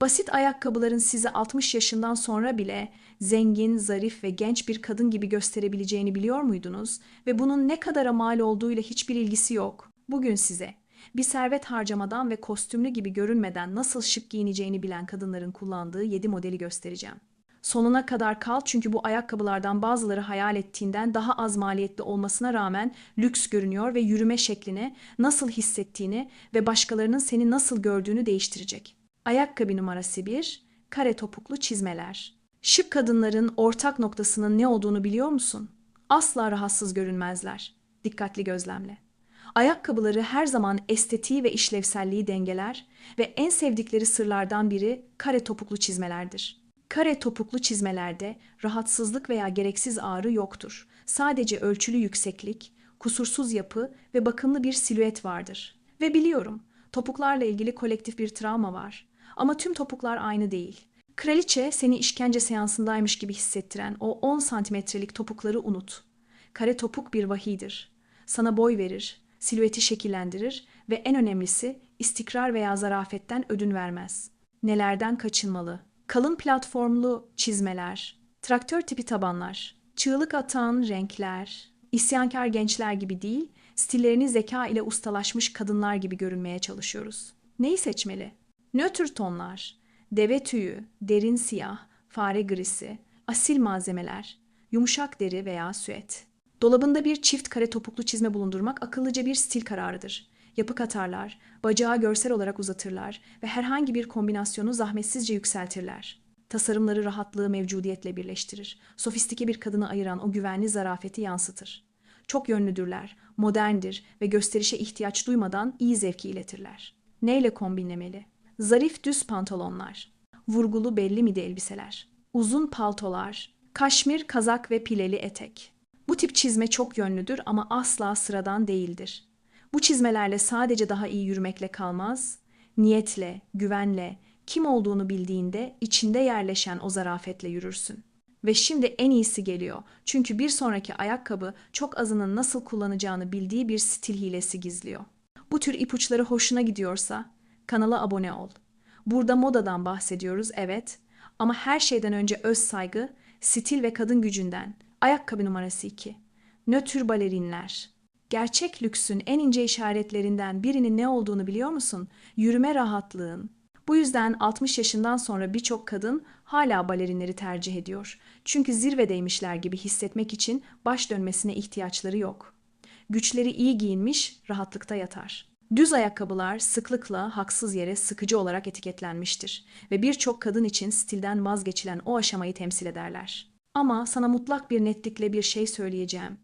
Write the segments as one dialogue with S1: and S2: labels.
S1: Basit ayakkabıların sizi 60 yaşından sonra bile zengin, zarif ve genç bir kadın gibi gösterebileceğini biliyor muydunuz? Ve bunun ne kadara mal olduğuyla hiçbir ilgisi yok. Bugün size bir servet harcamadan ve kostümlü gibi görünmeden nasıl şık giyineceğini bilen kadınların kullandığı 7 modeli göstereceğim. Sonuna kadar kal çünkü bu ayakkabılardan bazıları hayal ettiğinden daha az maliyetli olmasına rağmen lüks görünüyor ve yürüme şeklini, nasıl hissettiğini ve başkalarının seni nasıl gördüğünü değiştirecek. Ayakkabı numarası 1, kare topuklu çizmeler. Şık kadınların ortak noktasının ne olduğunu biliyor musun? Asla rahatsız görünmezler. Dikkatli gözlemle. Ayakkabıları her zaman estetiği ve işlevselliği dengeler ve en sevdikleri sırlardan biri kare topuklu çizmelerdir. Kare topuklu çizmelerde rahatsızlık veya gereksiz ağrı yoktur. Sadece ölçülü yükseklik, kusursuz yapı ve bakımlı bir silüet vardır. Ve biliyorum, topuklarla ilgili kolektif bir travma var. Ama tüm topuklar aynı değil. Kraliçe seni işkence seansındaymış gibi hissettiren o 10 santimetrelik topukları unut. Kare topuk bir vahidir. Sana boy verir, silüeti şekillendirir ve en önemlisi istikrar veya zarafetten ödün vermez. Nelerden kaçınmalı? Kalın platformlu çizmeler, traktör tipi tabanlar, çığlık atan renkler, isyankar gençler gibi değil, stillerini zeka ile ustalaşmış kadınlar gibi görünmeye çalışıyoruz. Neyi seçmeli? Nötr tonlar, deve tüyü, derin siyah, fare grisi, asil malzemeler, yumuşak deri veya süet. Dolabında bir çift kare topuklu çizme bulundurmak akıllıca bir stil kararıdır. Yapı katarlar, bacağı görsel olarak uzatırlar ve herhangi bir kombinasyonu zahmetsizce yükseltirler. Tasarımları rahatlığı mevcudiyetle birleştirir. Sofistike bir kadını ayıran o güvenli zarafeti yansıtır. Çok yönlüdürler, moderndir ve gösterişe ihtiyaç duymadan iyi zevki iletirler. Neyle kombinlemeli? Zarif düz pantolonlar, vurgulu belli mide elbiseler, uzun paltolar, kaşmir kazak ve pileli etek. Bu tip çizme çok yönlüdür ama asla sıradan değildir. Bu çizmelerle sadece daha iyi yürümekle kalmaz, niyetle, güvenle, kim olduğunu bildiğinde içinde yerleşen o zarafetle yürürsün. Ve şimdi en iyisi geliyor. Çünkü bir sonraki ayakkabı çok azının nasıl kullanacağını bildiği bir stil hilesi gizliyor. Bu tür ipuçları hoşuna gidiyorsa kanala abone ol. Burada modadan bahsediyoruz evet ama her şeyden önce öz saygı, stil ve kadın gücünden. Ayakkabı numarası 2. Nötr balerinler. Gerçek lüksün en ince işaretlerinden birinin ne olduğunu biliyor musun? Yürüme rahatlığın. Bu yüzden 60 yaşından sonra birçok kadın hala balerinleri tercih ediyor. Çünkü zirvedeymişler gibi hissetmek için baş dönmesine ihtiyaçları yok. Güçleri iyi giyinmiş, rahatlıkta yatar. Düz ayakkabılar sıklıkla haksız yere sıkıcı olarak etiketlenmiştir ve birçok kadın için stilden vazgeçilen o aşamayı temsil ederler. Ama sana mutlak bir netlikle bir şey söyleyeceğim.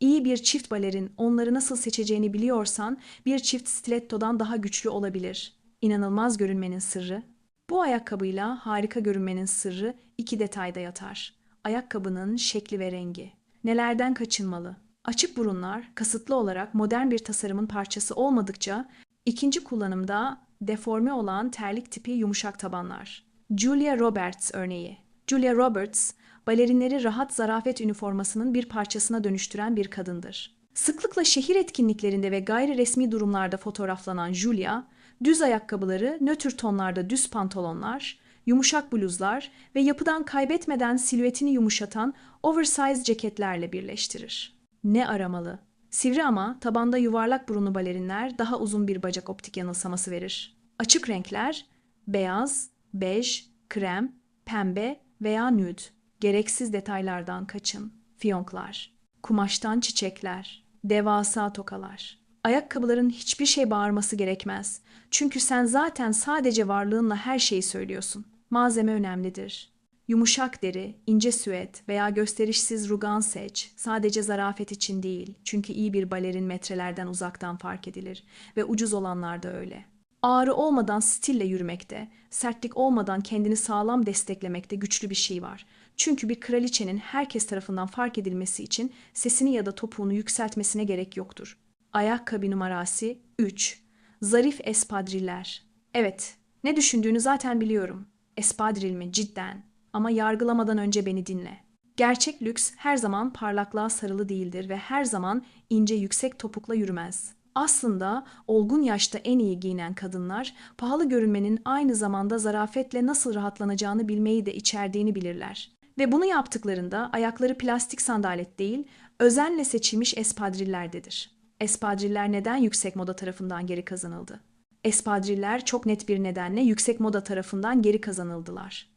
S1: İyi bir çift balerin onları nasıl seçeceğini biliyorsan bir çift stilettodan daha güçlü olabilir. İnanılmaz görünmenin sırrı. Bu ayakkabıyla harika görünmenin sırrı iki detayda yatar. Ayakkabının şekli ve rengi. Nelerden kaçınmalı? Açık burunlar kasıtlı olarak modern bir tasarımın parçası olmadıkça ikinci kullanımda deforme olan terlik tipi yumuşak tabanlar. Julia Roberts örneği. Julia Roberts, balerinleri rahat zarafet üniformasının bir parçasına dönüştüren bir kadındır. Sıklıkla şehir etkinliklerinde ve gayri resmi durumlarda fotoğraflanan Julia, düz ayakkabıları, nötr tonlarda düz pantolonlar, yumuşak bluzlar ve yapıdan kaybetmeden silüetini yumuşatan oversize ceketlerle birleştirir. Ne aramalı? Sivri ama tabanda yuvarlak burunlu balerinler daha uzun bir bacak optik yanılsaması verir. Açık renkler beyaz, bej, krem, pembe veya nude. Gereksiz detaylardan kaçın. Fiyonklar, kumaştan çiçekler, devasa tokalar. Ayakkabıların hiçbir şey bağırması gerekmez. Çünkü sen zaten sadece varlığınla her şeyi söylüyorsun. Malzeme önemlidir. Yumuşak deri, ince süet veya gösterişsiz rugan seç. Sadece zarafet için değil. Çünkü iyi bir balerin metrelerden uzaktan fark edilir. Ve ucuz olanlar da öyle. Ağrı olmadan stille yürümekte, sertlik olmadan kendini sağlam desteklemekte güçlü bir şey var. Çünkü bir kraliçenin herkes tarafından fark edilmesi için sesini ya da topuğunu yükseltmesine gerek yoktur. Ayakkabı numarası 3. Zarif espadriller. Evet, ne düşündüğünü zaten biliyorum. Espadril mi cidden? Ama yargılamadan önce beni dinle. Gerçek lüks her zaman parlaklığa sarılı değildir ve her zaman ince yüksek topukla yürümez. Aslında olgun yaşta en iyi giyinen kadınlar, pahalı görünmenin aynı zamanda zarafetle nasıl rahatlanacağını bilmeyi de içerdiğini bilirler. Ve bunu yaptıklarında ayakları plastik sandalet değil, özenle seçilmiş espadrillerdedir. Espadriller neden yüksek moda tarafından geri kazanıldı? Espadriller çok net bir nedenle yüksek moda tarafından geri kazanıldılar.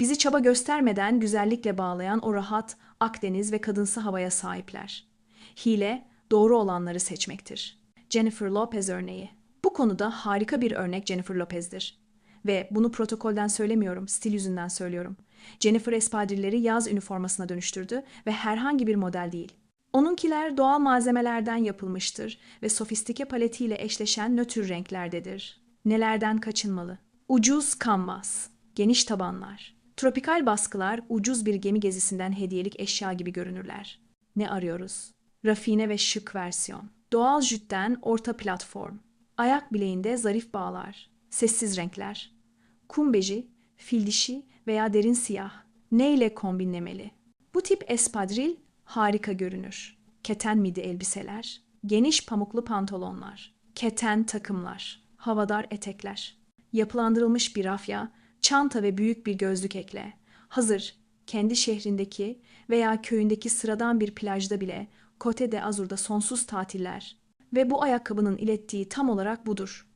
S1: Bizi çaba göstermeden güzellikle bağlayan o rahat, Akdeniz ve kadınsı havaya sahipler. Hile, doğru olanları seçmektir. Jennifer Lopez örneği. Bu konuda harika bir örnek Jennifer Lopez'dir. Ve bunu protokolden söylemiyorum, stil yüzünden söylüyorum. Jennifer espadrilleri yaz üniformasına dönüştürdü ve herhangi bir model değil. Onunkiler doğal malzemelerden yapılmıştır ve sofistike paletiyle eşleşen nötr renklerdedir. Nelerden kaçınmalı? Ucuz kanvas, geniş tabanlar. Tropikal baskılar ucuz bir gemi gezisinden hediyelik eşya gibi görünürler. Ne arıyoruz? Rafine ve şık versiyon. Doğal jütten orta platform. Ayak bileğinde zarif bağlar. Sessiz renkler. Kum beji, fil dişi veya derin siyah. Ne ile kombinlemeli? Bu tip espadril harika görünür. Keten midi elbiseler, geniş pamuklu pantolonlar, keten takımlar, havadar etekler, yapılandırılmış bir rafya, çanta ve büyük bir gözlük ekle. Hazır, kendi şehrindeki veya köyündeki sıradan bir plajda bile Cote de Azur'da sonsuz tatiller. Ve bu ayakkabının ilettiği tam olarak budur.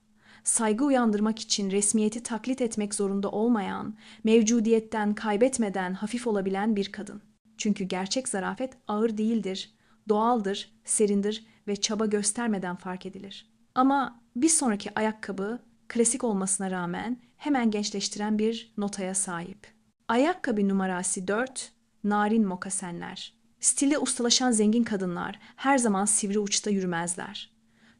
S1: Saygı uyandırmak için resmiyeti taklit etmek zorunda olmayan, mevcudiyetten kaybetmeden hafif olabilen bir kadın. Çünkü gerçek zarafet ağır değildir, doğaldır, serindir ve çaba göstermeden fark edilir. Ama bir sonraki ayakkabı klasik olmasına rağmen hemen gençleştiren bir notaya sahip. Ayakkabı numarası 4, narin mokasenler. Stilde ustalaşan zengin kadınlar her zaman sivri uçta yürümezler.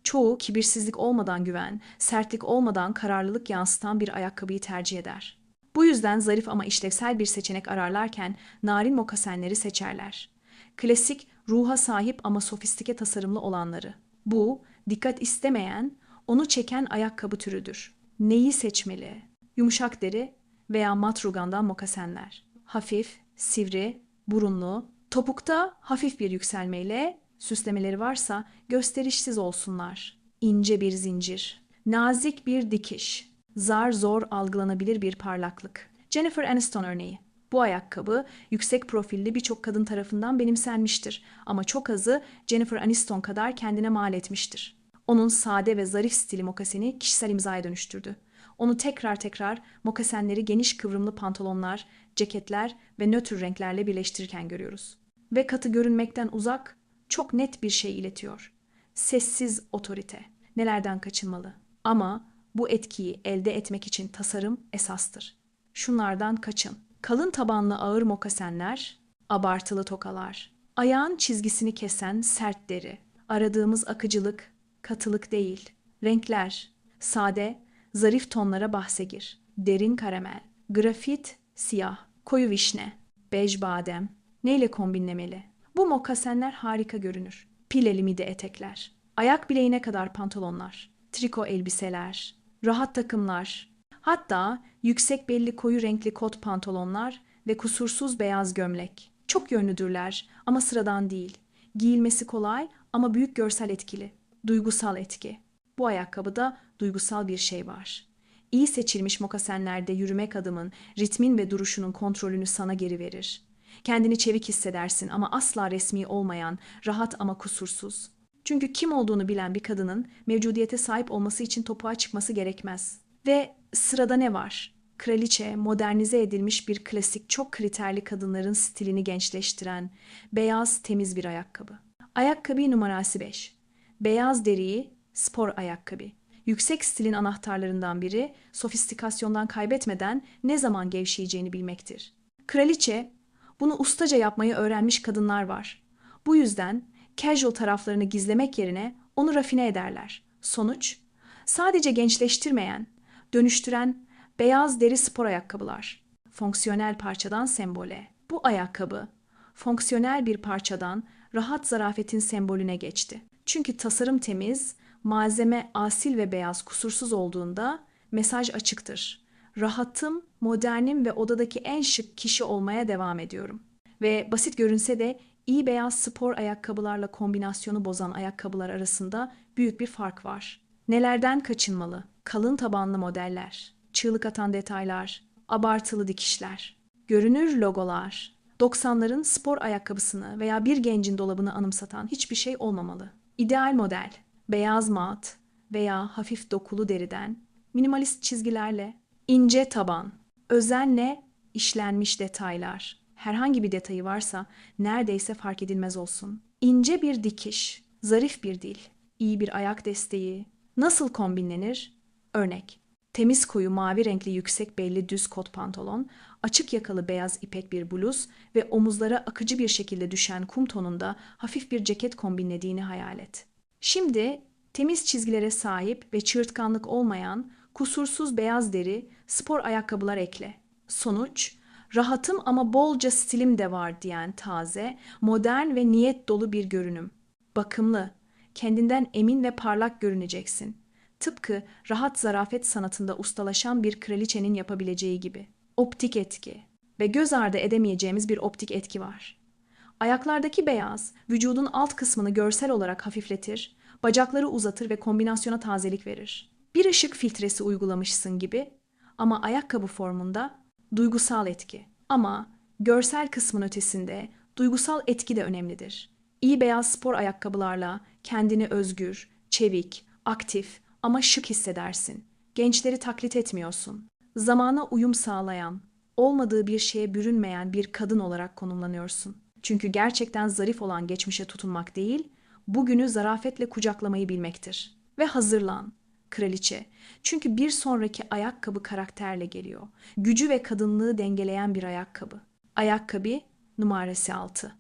S1: Çoğu kibirsizlik olmadan güven, sertlik olmadan kararlılık yansıtan bir ayakkabıyı tercih eder. Bu yüzden zarif ama işlevsel bir seçenek ararlarken narin mokasenleri seçerler. Klasik, ruha sahip ama sofistike tasarımlı olanları. Bu, dikkat istemeyen, onu çeken ayakkabı türüdür. Neyi seçmeli? Yumuşak deri veya mat rugandan mokasenler. Hafif, sivri, burunlu, topukta hafif bir yükselmeyle süslemeleri varsa gösterişsiz olsunlar. İnce bir zincir, nazik bir dikiş, zar zor algılanabilir bir parlaklık. Jennifer Aniston örneği. Bu ayakkabı yüksek profilli birçok kadın tarafından benimsenmiştir ama çok azı Jennifer Aniston kadar kendine mal etmiştir. Onun sade ve zarif stili mokaseni kişisel imzaya dönüştürdü. Onu tekrar tekrar mokasenleri geniş kıvrımlı pantolonlar, ceketler ve nötr renklerle birleştirirken görüyoruz. Ve katı görünmekten uzak, çok net bir şey iletiyor. Sessiz otorite. Nelerden kaçınmalı? Ama bu etkiyi elde etmek için tasarım esastır. Şunlardan kaçın. Kalın tabanlı ağır mokasenler, abartılı tokalar, ayağın çizgisini kesen sert deri, aradığımız akıcılık, katılık değil, renkler, sade, zarif tonlara bahse gir, derin karamel, grafit, siyah, koyu vişne, bej badem, neyle kombinlemeli? Bu mokasenler harika görünür. Pileli mide etekler, ayak bileğine kadar pantolonlar, triko elbiseler, rahat takımlar, hatta yüksek belli koyu renkli kot pantolonlar ve kusursuz beyaz gömlek. Çok yönlüdürler ama sıradan değil. Giyilmesi kolay ama büyük görsel etkili. Duygusal etki. Bu ayakkabıda duygusal bir şey var. İyi seçilmiş mokasenlerde yürümek adımın, ritmin ve duruşunun kontrolünü sana geri verir. Kendini çevik hissedersin ama asla resmi olmayan, rahat ama kusursuz. Çünkü kim olduğunu bilen bir kadının mevcudiyete sahip olması için topuğa çıkması gerekmez. Ve sırada ne var? Kraliçe, modernize edilmiş bir klasik çok kriterli kadınların stilini gençleştiren, beyaz temiz bir ayakkabı. Ayakkabı numarası 5. Beyaz deriyi, spor ayakkabı. Yüksek stilin anahtarlarından biri sofistikasyondan kaybetmeden ne zaman gevşeyeceğini bilmektir. Kraliçe, bunu ustaca yapmayı öğrenmiş kadınlar var. Bu yüzden casual taraflarını gizlemek yerine onu rafine ederler. Sonuç, sadece gençleştirmeyen, dönüştüren beyaz deri spor ayakkabılar. Fonksiyonel parçadan sembole. Bu ayakkabı, fonksiyonel bir parçadan rahat zarafetin sembolüne geçti. Çünkü tasarım temiz, malzeme asil ve beyaz kusursuz olduğunda mesaj açıktır. Rahatım, modernim ve odadaki en şık kişi olmaya devam ediyorum. Ve basit görünse de iyi beyaz spor ayakkabılarla kombinasyonu bozan ayakkabılar arasında büyük bir fark var. Nelerden kaçınmalı? Kalın tabanlı modeller, çığlık atan detaylar, abartılı dikişler, görünür logolar, 90'ların spor ayakkabısını veya bir gencin dolabını anımsatan hiçbir şey olmamalı. İdeal model, beyaz mat veya hafif dokulu deriden, minimalist çizgilerle, ince taban, özenle işlenmiş detaylar. Herhangi bir detayı varsa neredeyse fark edilmez olsun. İnce bir dikiş, zarif bir dil, iyi bir ayak desteği. Nasıl kombinlenir? Örnek. Temiz koyu mavi renkli yüksek belli düz kot pantolon, açık yakalı beyaz ipek bir bluz ve omuzlara akıcı bir şekilde düşen kum tonunda hafif bir ceket kombinlediğini hayal et. Şimdi temiz çizgilere sahip ve çığırtkanlık olmayan kusursuz beyaz deri spor ayakkabılar ekle. Sonuç rahatım ama bolca stilim de var diyen taze, modern ve niyet dolu bir görünüm. Bakımlı, kendinden emin ve parlak görüneceksin. Tıpkı rahat zarafet sanatında ustalaşan bir kraliçenin yapabileceği gibi. Optik etki ve göz ardı edemeyeceğimiz bir optik etki var. Ayaklardaki beyaz, vücudun alt kısmını görsel olarak hafifletir, bacakları uzatır ve kombinasyona tazelik verir. Bir ışık filtresi uygulamışsın gibi ama ayakkabı formunda duygusal etki. Ama görsel kısmın ötesinde duygusal etki de önemlidir. İyi beyaz spor ayakkabılarla kendini özgür, çevik, aktif ama şık hissedersin. Gençleri taklit etmiyorsun. Zamana uyum sağlayan, olmadığı bir şeye bürünmeyen bir kadın olarak konumlanıyorsun. Çünkü gerçekten zarif olan geçmişe tutunmak değil, bugünü zarafetle kucaklamayı bilmektir. Ve hazırlan kraliçe. Çünkü bir sonraki ayakkabı karakterle geliyor. Gücü ve kadınlığı dengeleyen bir ayakkabı. Ayakkabı numarası 6.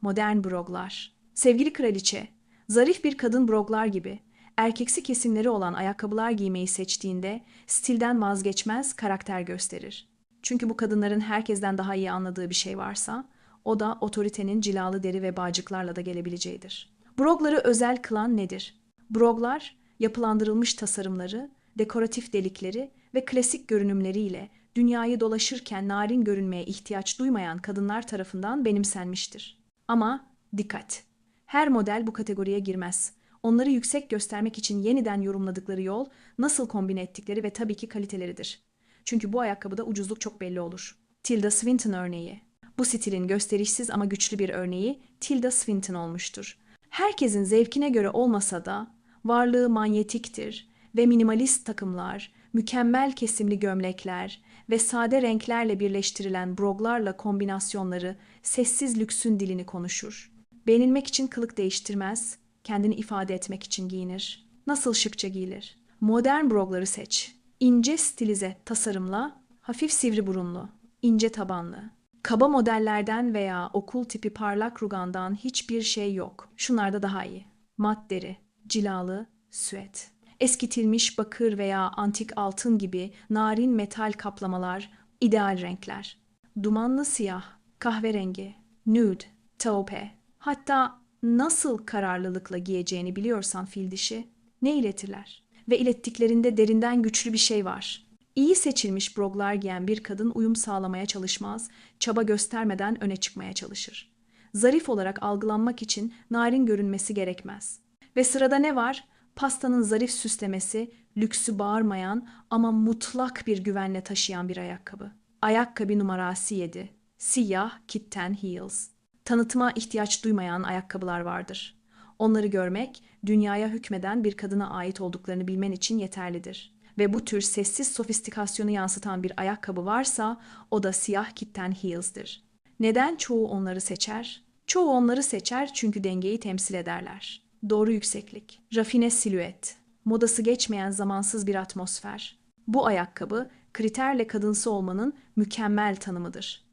S1: Modern broglar. Sevgili kraliçe, zarif bir kadın broglar gibi erkeksi kesimleri olan ayakkabılar giymeyi seçtiğinde stilden vazgeçmez, karakter gösterir. Çünkü bu kadınların herkesten daha iyi anladığı bir şey varsa, o da otoritenin cilalı deri ve bağcıklarla da gelebileceğidir. Brogları özel kılan nedir? Broglar, yapılandırılmış tasarımları, dekoratif delikleri ve klasik görünümleriyle dünyayı dolaşırken narin görünmeye ihtiyaç duymayan kadınlar tarafından benimsenmiştir. Ama dikkat! Her model bu kategoriye girmez. Onları yüksek göstermek için yeniden yorumladıkları yol, nasıl kombine ettikleri ve tabii ki kaliteleridir. Çünkü bu ayakkabıda ucuzluk çok belli olur. Tilda Swinton örneği. Bu stilin gösterişsiz ama güçlü bir örneği Tilda Swinton olmuştur. Herkesin zevkine göre olmasa da varlığı manyetiktir ve minimalist takımlar, mükemmel kesimli gömlekler ve sade renklerle birleştirilen broglarla kombinasyonları sessiz lüksün dilini konuşur. Beğenilmek için kılık değiştirmez, kendini ifade etmek için giyinir. Nasıl şıkça giyilir? Modern brogları seç. İnce stilize tasarımla, hafif sivri burunlu, ince tabanlı. Kaba modellerden veya okul tipi parlak rugandan hiçbir şey yok. Şunlar da daha iyi. Mat deri, cilalı, süet. Eskitilmiş bakır veya antik altın gibi narin metal kaplamalar, ideal renkler. Dumanlı siyah, kahverengi, nude, taupe. Hatta nasıl kararlılıkla giyeceğini biliyorsan fil dişi, ne iletirler? Ve ilettiklerinde derinden güçlü bir şey var. İyi seçilmiş broglar giyen bir kadın uyum sağlamaya çalışmaz, çaba göstermeden öne çıkmaya çalışır. Zarif olarak algılanmak için narin görünmesi gerekmez. Ve sırada ne var? Pastanın zarif süslemesi, lüksü bağırmayan ama mutlak bir güvenle taşıyan bir ayakkabı. Ayakkabı numarası 7. Siyah kitten heels. Tanıtıma ihtiyaç duymayan ayakkabılar vardır. Onları görmek, dünyaya hükmeden bir kadına ait olduklarını bilmen için yeterlidir. Ve bu tür sessiz sofistikasyonu yansıtan bir ayakkabı varsa o da siyah kitten heels'dir. Neden çoğu onları seçer? Çoğu onları seçer çünkü dengeyi temsil ederler doğru yükseklik, rafine silüet, modası geçmeyen zamansız bir atmosfer. Bu ayakkabı kriterle kadınsı olmanın mükemmel tanımıdır.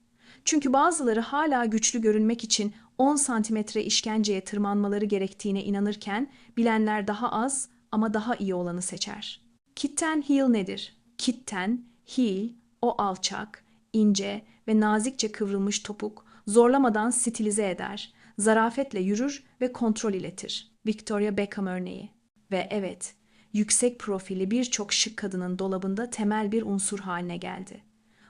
S1: Çünkü bazıları hala güçlü görünmek için 10 santimetre işkenceye tırmanmaları gerektiğine inanırken bilenler daha az ama daha iyi olanı seçer. Kitten heel nedir? Kitten, heel, o alçak, ince ve nazikçe kıvrılmış topuk zorlamadan stilize eder, zarafetle yürür ve kontrol iletir. Victoria Beckham örneği. Ve evet, yüksek profili birçok şık kadının dolabında temel bir unsur haline geldi.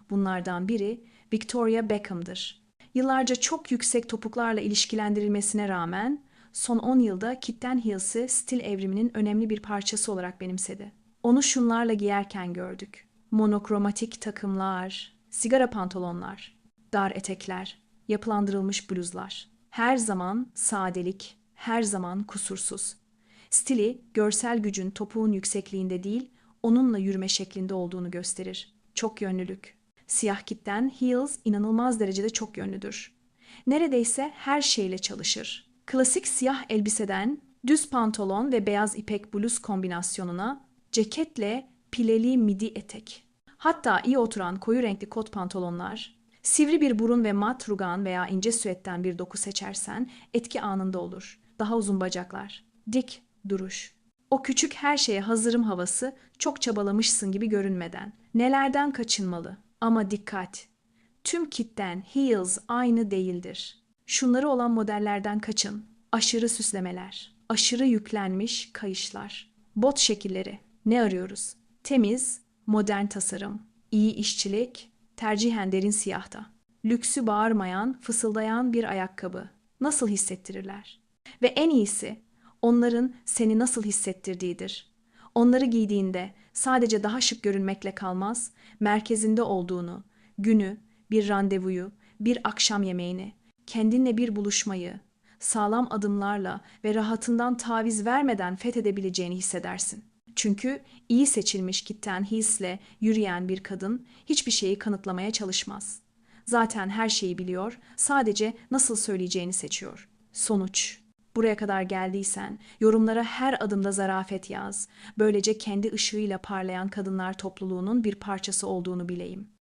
S1: Bunlardan biri Victoria Beckham'dır. Yıllarca çok yüksek topuklarla ilişkilendirilmesine rağmen son 10 yılda Kitten Heels'i stil evriminin önemli bir parçası olarak benimsedi. Onu şunlarla giyerken gördük. Monokromatik takımlar, sigara pantolonlar, dar etekler, yapılandırılmış bluzlar. Her zaman sadelik, her zaman kusursuz. Stili görsel gücün topuğun yüksekliğinde değil, onunla yürüme şeklinde olduğunu gösterir. Çok yönlülük. Siyah kitten Heels inanılmaz derecede çok yönlüdür. Neredeyse her şeyle çalışır. Klasik siyah elbiseden düz pantolon ve beyaz ipek bluz kombinasyonuna ceketle pileli midi etek. Hatta iyi oturan koyu renkli kot pantolonlar, sivri bir burun ve mat rugan veya ince süetten bir doku seçersen etki anında olur. Daha uzun bacaklar, dik duruş. O küçük her şeye hazırım havası çok çabalamışsın gibi görünmeden. Nelerden kaçınmalı? Ama dikkat! Tüm kitten heels aynı değildir. Şunları olan modellerden kaçın. Aşırı süslemeler, aşırı yüklenmiş kayışlar, bot şekilleri. Ne arıyoruz? Temiz, modern tasarım, iyi işçilik, tercihen derin siyahta. Lüksü bağırmayan, fısıldayan bir ayakkabı. Nasıl hissettirirler? Ve en iyisi onların seni nasıl hissettirdiğidir. Onları giydiğinde sadece daha şık görünmekle kalmaz, merkezinde olduğunu, günü, bir randevuyu, bir akşam yemeğini, kendinle bir buluşmayı, sağlam adımlarla ve rahatından taviz vermeden fethedebileceğini hissedersin. Çünkü iyi seçilmiş kitten hisle yürüyen bir kadın hiçbir şeyi kanıtlamaya çalışmaz. Zaten her şeyi biliyor, sadece nasıl söyleyeceğini seçiyor. Sonuç Buraya kadar geldiysen yorumlara her adımda zarafet yaz. Böylece kendi ışığıyla parlayan kadınlar topluluğunun bir parçası olduğunu bileyim.